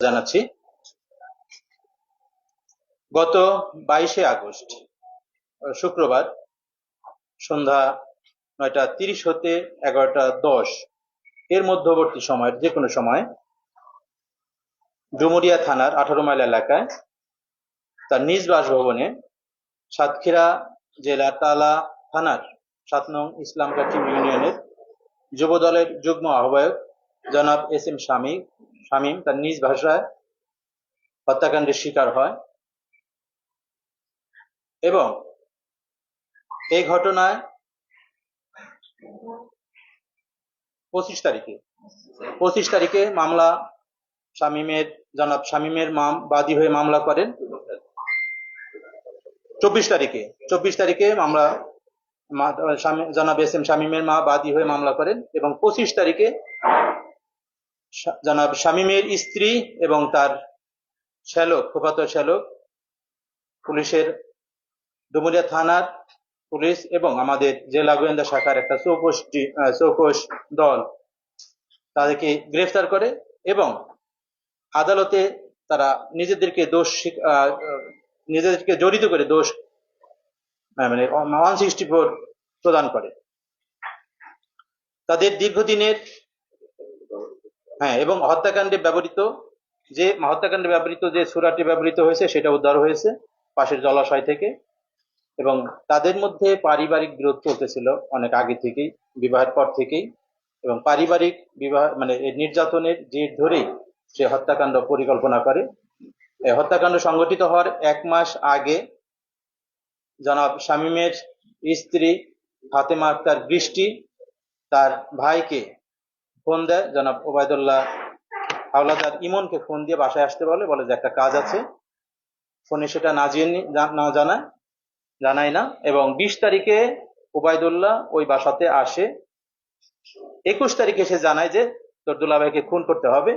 জানাচ্ছি। গত বাইশে আগস্ট শুক্রবার সন্ধ্যা নয়টা তিরিশ হতে এগারোটা দশ, এর মধ্যবর্তী সময়ের যে কোনো সময় ডুমুরিয়া থানার আঠারো মাইল এলাকায় তার নিজ বাসভবনে সাতক্ষীরা জেলা তালা থানার সাত নং ইসলাম কাটিম ইউনিয়নের যুবদলের যুগ্ম আহ্বায়ক জনাব এস এম শামী, শামীম তার নিজ ভাষায় হত্যাকাণ্ডের শিকার হয় এবং এই ঘটনায় পঁচিশ তারিখে পঁচিশ তারিখে মামলা শামীমের, জনাব শামীমের মাম বাদী হয়ে মামলা করেন। চব্বিশ তারিখে চব্বিশ তারিখে মামলা জনাব এস এম শামীমের মা বাদী হয়ে মামলা করেন এবং পঁচিশ তারিখে জনাব শামীমের স্ত্রী এবং তার শ্যালক ফুফাতো শ্যালক, পুলিশের ডুমুরিয়া থানার পুলিশ এবং আমাদের জেলা গোয়েন্দা শাখার একটা চৌকোষ্টি চৌকোষ দল তাদেরকে গ্রেফতার করে এবং আদালতে তারা নিজেদেরকে দোষ নিজেদেরকে জড়িত করে দোষ মানে ওয়ান সিক্সটি ফোর প্রদান করে। তাদের দীর্ঘদিনের হ্যাঁ এবং হত্যাকাণ্ডে ব্যবহৃত যে, হত্যাকাণ্ডে ব্যবহৃত যে সুরাটি ব্যবহৃত হয়েছে, সেটা উদ্ধার হয়েছে পাশের জলাশয় থেকে। এবং তাদের মধ্যে পারিবারিক বিরোধ চলতেছিল অনেক আগে থেকেই, বিবাহের পর থেকেই। এবং পারিবারিক বিবাহ মানে নির্যাতনের জের ধরেই সে হত্যাকাণ্ড পরিকল্পনা করে। এই হত্যাকাণ্ড সংঘটিত হওয়ার এক মাস আগে জনাব শামীমের স্ত্রী ফাতেমা আক্তার বৃষ্টি তার ভাইকে ফোন দেয়, জনাব ওবায়দুল্লাহ হাওলাদার ইমনকে ফোন দিয়ে বাসায় আসতে বলে বলে যে একটা কাজ আছে। ফোনে সেটা না না জানায় জানায় না। এবং বিশ তারিখে ওবায়দুল্লাহ ওই বাসাতে আসে। একুশ তারিখে সে জানায় যে, তোর দুলাভাইকে খুন করতে হবে।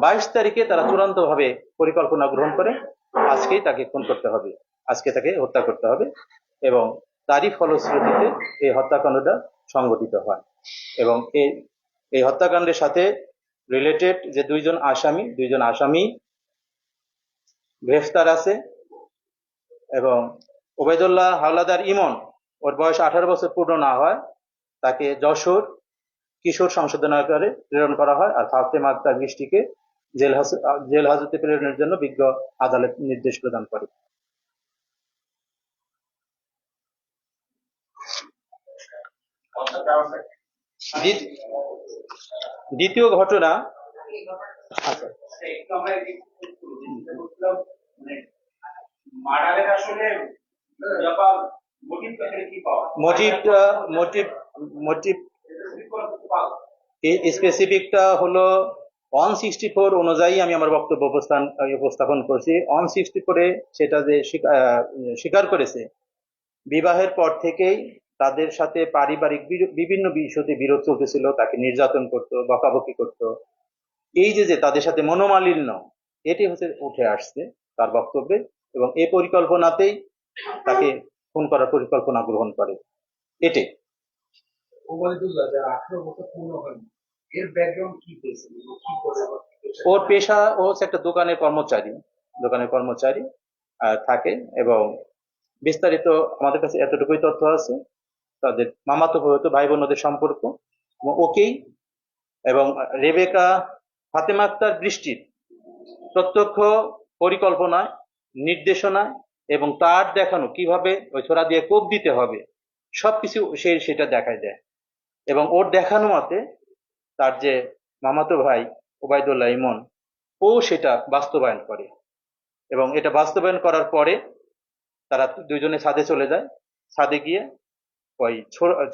বাইশ তারিখে তারা চূড়ান্ত ভাবে পরিকল্পনা গ্রহণ করে, আজকেই তাকে খুন করতে হবে। আজকে তাকে হত্যা করতে হবে। এবং তারই ফলশ্রুতিতে এই হত্যাকাণ্ডটা সংঘটিত হয়। এবং এই এই হত্যাকাণ্ডের সাথে রিলেটেড যে দুইজন আসামি দুইজন আসামি গ্রেফতার আছে এবং ওবায়দুল্লাহ হাওলাদার ইমন ওর বয়স আঠারো বছর পূর্ণ না হয় তাকে যশোর কিশোর সংশোধনাগারে প্রেরণ করা হয় আর ফাতেমা আক্তার বৃষ্টিকে জেল জেল হাজতে প্রেরণের জন্য বিজ্ঞ আদালত নির্দেশ প্রদান করে। দ্বিত- দ্বিতীয় ঘটনা আচ্ছা। স্পেসিফিকটা হলো ওয়ান সিক্সটি ফোর অনুযায়ী আমি আমার বক্তব্য উপস্থান উপস্থাপন করছি। ওয়ান সিক্সটি ফোরে সেটা যে স্বীকার করেছে, বিবাহের পর থেকেই তাদের সাথে পারিবারিক বিভিন্ন বিষয়তে বিরোধ চলতেছিল তাকে নির্যাতন করতো বকাবকি করতো। এই যে যে তাদের সাথে মনোমালিন্য এটি হচ্ছে উঠে আসছে তার বক্তব্যে এবং এই পরিকল্পনাতেই তাকে খুন করার পরিকল্পনা গ্রহণ করে। কি পেশা? ওর পেশা ও হচ্ছে একটা দোকানের কর্মচারী দোকানের কর্মচারী থাকে এবং বিস্তারিত আমাদের কাছে এতটুকুই তথ্য আছে। তাদের মামাতো হয়তো ভাই বোনদের সম্পর্ক ওকেই এবং রেবেকা, ফাতেমা আক্তার বৃষ্টির প্রত্যক্ষ পরিকল্পনায়, নির্দেশনায় এবং তার দেখানো কীভাবে ওই ছোড়া দিয়ে কোপ দিতে হবে, সবকিছু সে সেটা দেখায় দেয়। এবং ওর দেখানো মতে তার যে মামাতো ভাই ওবায়দুল্লাহ ইমন, ও সেটা বাস্তবায়ন করে। এবং এটা বাস্তবায়ন করার পরে তারা দুজনে ছাদে চলে যায়। ছাদে গিয়ে ওই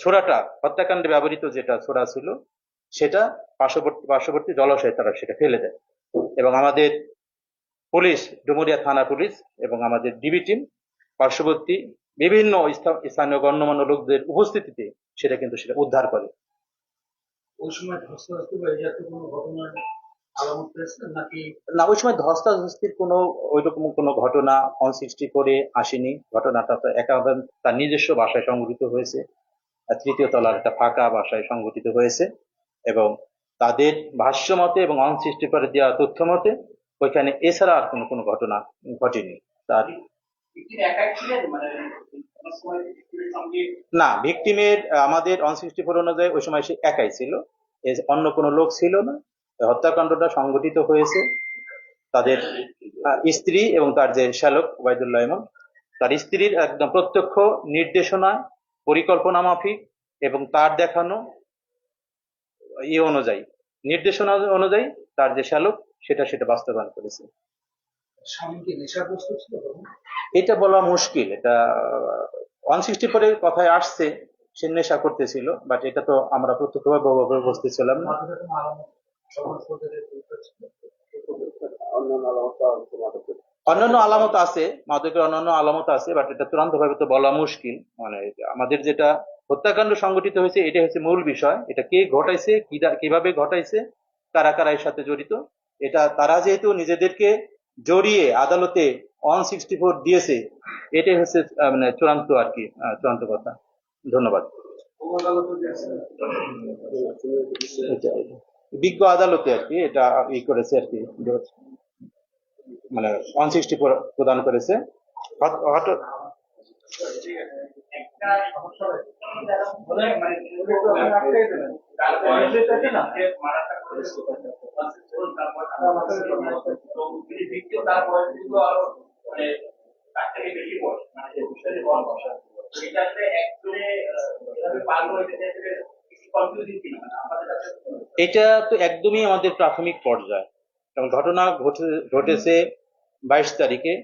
ছোড়াটা, হত্যাকাণ্ডে ব্যবহৃত যেটা ছোড়া ছিল, সেটা পার্শ্ববর্তী পার্শ্ববর্তী জলাশয়ে তারা সেটা ফেলে দেয়। এবং আমাদের পুলিশ, ডুমুরিয়া থানা পুলিশ এবং আমাদের ডিবি টিম পার্শ্ববর্তী বিভিন্ন স্থানীয় গণ্যমান্য লোকদের উপস্থিতিতে সেটা কিন্তু সেটা উদ্ধার করে। ওই সময় না ওই সময় ধস্তাধস্তির কোনো ওইরকম কোনো ঘটনা অন সৃষ্টি করে আসেনি। ঘটনাটা তো একেবারে তার নিজস্ব বাসায় সংঘটিত হয়েছে। তৃতীয় তলার একটা ফাঁকা বাসায় সংঘটিত হয়েছে। এবং তাদের ভাষ্য মতে এবং অন সৃষ্টি করে দেওয়া তথ্য মতে ওইখানে এছাড়া আর কোনো কোনো ঘটনা ঘটেনি। তার মানে না ভিকটিমের আমাদের ওয়ান সিক্সটি ফোর অনুযায়ী ওই সময় সে একাই ছিল। অন্য কোনো লোক ছিল না। হত্যাকাণ্ডটা সংগঠিত হয়েছে তাদের স্ত্রী এবং তার যে শ্যালক ওবায়দুল্লাহ ইমাম তার স্ত্রীর একদম প্রত্যক্ষ নির্দেশনা পরিকল্পনা মাফিক এবং তার দেখানো ইয়ে অনুযায়ী নির্দেশনা অনুযায়ী তার যে শ্যালক সেটা সেটা বাস্তবায়ন করেছে। এটা বলা মুশকিল এটা ওয়ান সিক্সটি ফোরের কথায় আসছে সে নেশা করতেছিল বাট এটা তো আমরা প্রত্যক্ষভাবে ব্যবহার বুঝতেছিলাম না। অন্যান্য আলামত আছে মাদকের অন্যান্য আলামত আছে বাট এটা চূড়ান্ত ভাবে তো বলা মুশকিল। মানে আমাদের যেটা হত্যাকাণ্ড সংগঠিত হয়েছে এটা হচ্ছে মূল বিষয়। এটা কে ঘটাইছে কীভাবে ঘটাইছে কারা কারা এর সাথে জড়িত এটা তারা যেহেতু নিজেদেরকে জড়িয়ে আদালতে ওয়ান সিক্সটি ফোর দিয়েছে এটাই হচ্ছে মানে চূড়ান্ত আর কি চূড়ান্ত কথা। ধন্যবাদ। বিজ্ঞ আদালতে আর কি, এটা ই করেছে আর কি মানে ওয়ান সিক্সটি প্রদান করেছে। মানে এটা তো একদমই আমাদের প্রাথমিক পর্যায়। এবং ঘটনা ঘটে- ঘটেছে বাইশ তারিখে,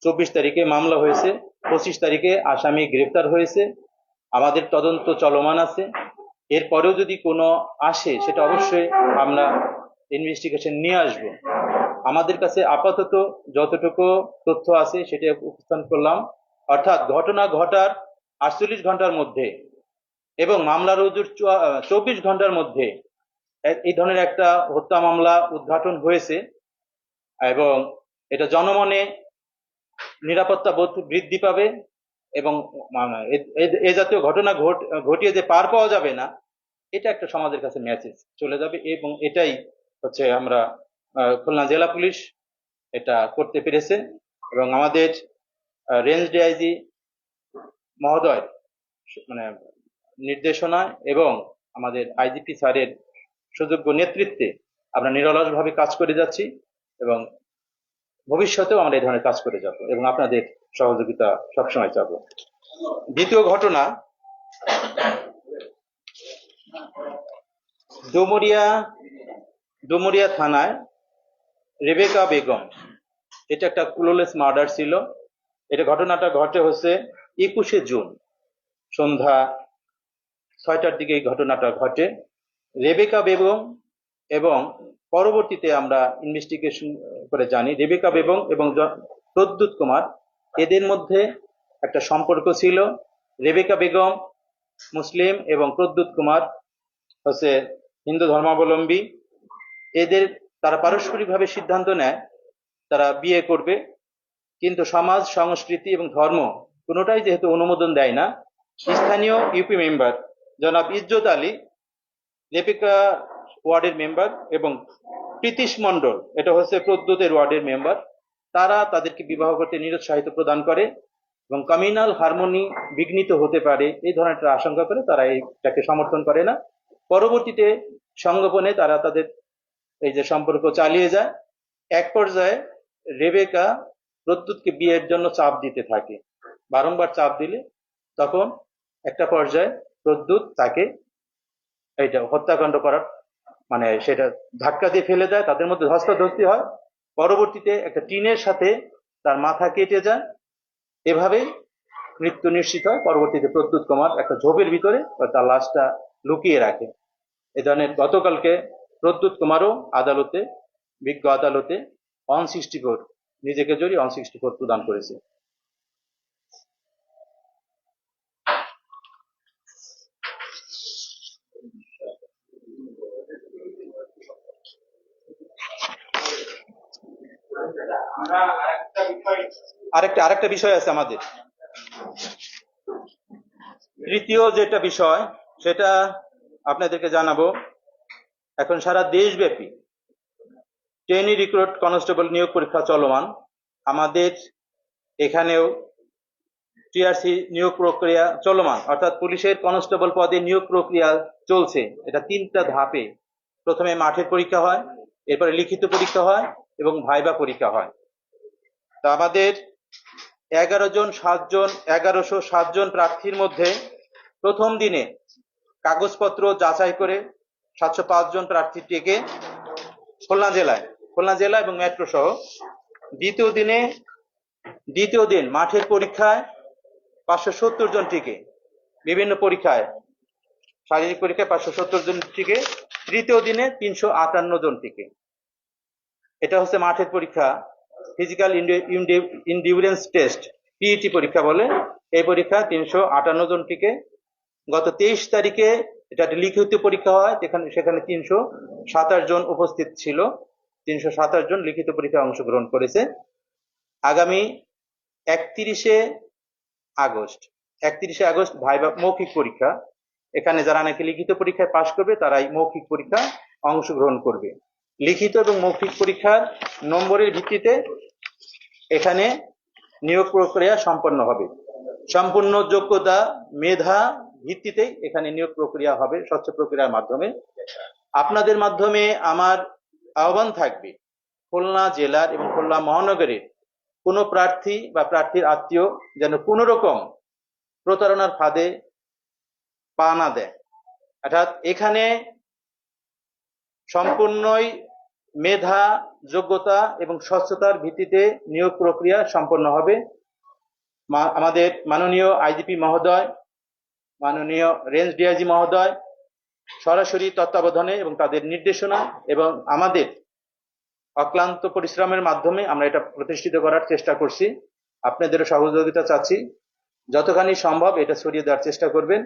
চব্বিশ তারিখে মামলা হয়েছে, পঁচিশ তারিখে আসামি গ্রেফতার হয়েছে, আমাদের তদন্ত চলমান আছে। এরপরেও যদি কোনো আসে, সেটা অবশ্যই আমরা ইনভেস্টিগেশন নিয়ে আসব। আমাদের কাছে আপাতত যতটুকু তথ্য আছে, সেটা উপস্থান করলাম। অর্থাৎ ঘটনা ঘটার আটচল্লিশ ঘণ্টার মধ্যে এবং মামলা রুজুর চব্বিশ ঘণ্টার মধ্যে এই ধরনের একটা হত্যা মামলা উদ্ঘাটন হয়েছে এবং এটা জনমনে নিরাপত্তা বোধ বৃদ্ধি পাবে এবং এ- জাতীয় ঘটনা ঘট- ঘটিয়ে যে পার পাওয়া যাবে না, এটা একটা সমাজের কাছে মেসেজ চলে যাবে এবং এটাই হচ্ছে আমরা খুলনা জেলা পুলিশ এটা করতে পেরেছে এবং আমাদের রেঞ্জ ডিআইজি মহোদয় মানে নির্দেশনা এবং আমাদের আইজিপি স্যারের সুযোগ্য নেতৃত্বে আমরা নিরলসভাবে কাজ করে যাচ্ছি এবং ভবিষ্যতেও আমরা এই ধরনের কাজ করে যাব এবং আপনাদের সহযোগিতা সবসময় চাবো। দ্বিতীয় ঘটনা, ডুমুরিয়া ডুমুরিয়া থানায় রেবেকা বেগম, এটা একটা ক্লোলেস মার্ডার ছিল। এটা ঘটনাটা ঘটে হচ্ছে একুশে জুন, সন্ধ্যা ছয়টার দিকে এই ঘটনাটা ঘটে। রেবেকা বেগম এবং পরবর্তীতে আমরা ইনভেস্টিগেশন করে জানি, রেবেকা বেগম এবং প্রদ্যুৎ কুমার, এদের মধ্যে একটা সম্পর্ক ছিল। রেবেকা বেগম মুসলিম এবং প্রদ্যুৎ কুমার হচ্ছে হিন্দু ধর্মাবলম্বী। এদের তারা পারস্পরিকভাবে সিদ্ধান্ত নেয়, তারা বিয়ে করবে। কিন্তু সমাজ, সংস্কৃতি এবং ধর্ম কোনোটাই যেহেতু অনুমোদন দেয় না, স্থানীয় ইউপি মেম্বার জনাব ইজ্জত আলী লেপিকা ওয়ার্ডের মেম্বার এবং প্রীতিশ মণ্ডল, এটা হচ্ছে প্রদ্যুতের ওয়ার্ডের মেম্বার, তারা তাদেরকে বিবাহ করতে নিরুৎসাহিত প্রদান করে এবং কমিউনাল হারমোনি বিঘ্নিত হতে পারে, এই ধরনের একটা আশঙ্কা করে তারা এইটাকে সমর্থন করে না। পরবর্তীতে সংগোপনে তারা তাদের এই যে সম্পর্ক চালিয়ে যায়। এক পর্যায়ে রেবেকা প্রদ্যুৎকে বিয়ের জন্য চাপ দিতে থাকে। বারংবার চাপ দিলে তখন একটা পর্যায়ে প্রদ্যুৎ তাকে এইটা হত্যাকাণ্ড করার মানে সেটা ধাক্কা দিয়ে ফেলে দেয়, তাদের মধ্যে ধস্তাধস্তি হয়। পরবর্তীতে একটা টিনের সাথে তার মাথা কেটে যায়। এভাবেই মৃত্যু নিশ্চিত হয়। পরবর্তীতে প্রদ্যুৎ কুমার একটা ঝোপের ভিতরে তার লাশটা লুকিয়ে রাখে। এ ধরনের গতকালকে প্রদ্যুৎ কুমারও আদালতে, বিজ্ঞ আদালতে অন সিক্সটি ফোর, নিজেকে জড়িয়ে অন সিক্সটি ফোর প্রদান করেছে। আরেকটা আরেকটা বিষয় আছে আমাদের। তৃতীয় যেটা বিষয়, সেটা আপনাদেরকে জানাব। এখন সারা দেশব্যাপী ট্রেনি রিক্রুট কনস্টেবল নিয়োগ পরীক্ষা চলমান। আমাদের এখানেও টিআরসি নিয়োগ প্রক্রিয়া চলমান, অর্থাৎ পুলিশের কনস্টেবল পদে নিয়োগ প্রক্রিয়া চলছে। এটা তিনটা ধাপে। প্রথমে মাঠের পরীক্ষা হয়, এরপরে লিখিত পরীক্ষা হয় এবং ভাইবা পরীক্ষা হয়। তা আমাদের এগারো জন সাতজন এগারোশো সাতজন প্রার্থীর মধ্যে প্রথম দিনে কাগজপত্র যাচাই করে সাতশো পাঁচজন জন প্রার্থীটিকে খুলনা জেলায়, খুলনা জেলা এবং মেট্রো সহ দ্বিতীয় দিনে, দ্বিতীয় দিন মাঠের পরীক্ষায় পাঁচশো সত্তর জনটিকে, বিভিন্ন পরীক্ষায়, শারীরিক পরীক্ষায় পাঁচশো সত্তর জনটিকে, তৃতীয় দিনে তিনশো আটান্ন জন জনটিকে। এটা হচ্ছে মাঠের পরীক্ষা ফিজিক্যাল ইন্ডিউরেন্স টেস্ট পিইটি পরীক্ষা বলে। এই পরীক্ষা তিনশো আটান্ন জনটিকে গত তেইশ তারিখে এটা লিখিত পরীক্ষা হয়, যেখানে, সেখানে তিনশো সাতাশ জন উপস্থিত ছিল। তিনশো সাতাশ জন লিখিত পরীক্ষায় অংশগ্রহণ করেছে। আগামী একত্রিশে আগস্ট একত্রিশে আগস্ট ভাইবা মৌখিক পরীক্ষা। এখানে যারা নাকি লিখিত পরীক্ষায় পাশ করবে, তারাই মৌখিক পরীক্ষা অংশগ্রহণ করবে। লিখিত এবং মৌখিক পরীক্ষার নম্বরের ভিত্তিতে এখানে নিয়োগ প্রক্রিয়া সম্পন্ন হবে। সম্পূর্ণ যোগ্যতা, মেধা ভিত্তিতেই এখানে নিয়োগ প্রক্রিয়া হবে, স্বচ্ছ প্রক্রিয়ার মাধ্যমে। আপনাদের মাধ্যমে আমার আহ্বান থাকবে, খুলনা জেলার এবং খুলনা মহানগরের কোনো প্রার্থী বা প্রার্থীর আত্মীয় যেন কোনো রকম প্রতারণার ফাঁদে পা না দেয়। অর্থাৎ এখানে সম্পূর্ণই মেধা, যোগ্যতা এবং স্বচ্ছতার ভিত্তিতে নিয়োগ প্রক্রিয়া সম্পন্ন হবে। আমাদের মাননীয় আইজিপি মহোদয়, মাননীয় রেঞ্জ ডিআইজি মহোদয় সরাসরি তত্ত্বাবধানে এবং তাদের নির্দেশনা এবং আমাদের অক্লান্ত পরিশ্রমের মাধ্যমে আমরা এটা প্রতিষ্ঠিত করার চেষ্টা করছি। আপনাদেরও সহযোগিতা চাচ্ছি। যতখানি সম্ভব এটা ছড়িয়ে দেওয়ার চেষ্টা করবেন।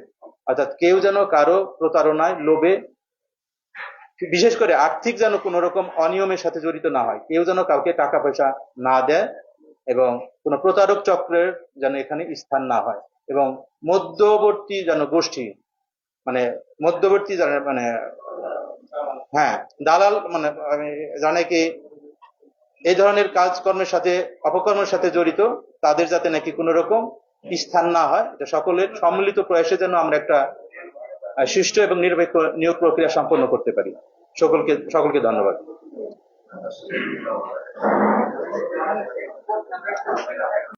অর্থাৎ কেউ যেন কারও প্রতারণায় লোভে বিশেষ করে আর্থিক যেন কোনো রকম অনিয়মের সাথে জড়িত না হয়। কেউ যেন কাউকে টাকা পয়সা না দেয় এবং কোনো প্রতারক চক্রের যেন এখানে স্থান না হয় এবং মধ্যবর্তী যেন গোষ্ঠী মানে মধ্যবর্তী মানে হ্যাঁ দালাল মানে জানে কি এই ধরনের কাজকর্মের সাথে, অপকর্মের সাথে জড়িত, তাদের যাতে নাকি কোনো রকম স্থান না হয়, এটা সকলের সম্মিলিত প্রয়াসে যেন আমরা একটা সুষ্ঠু এবং নিরপেক্ষ নিয়োগ প্রক্রিয়া সম্পন্ন করতে পারি। সকলকে সকলকে ধন্যবাদ।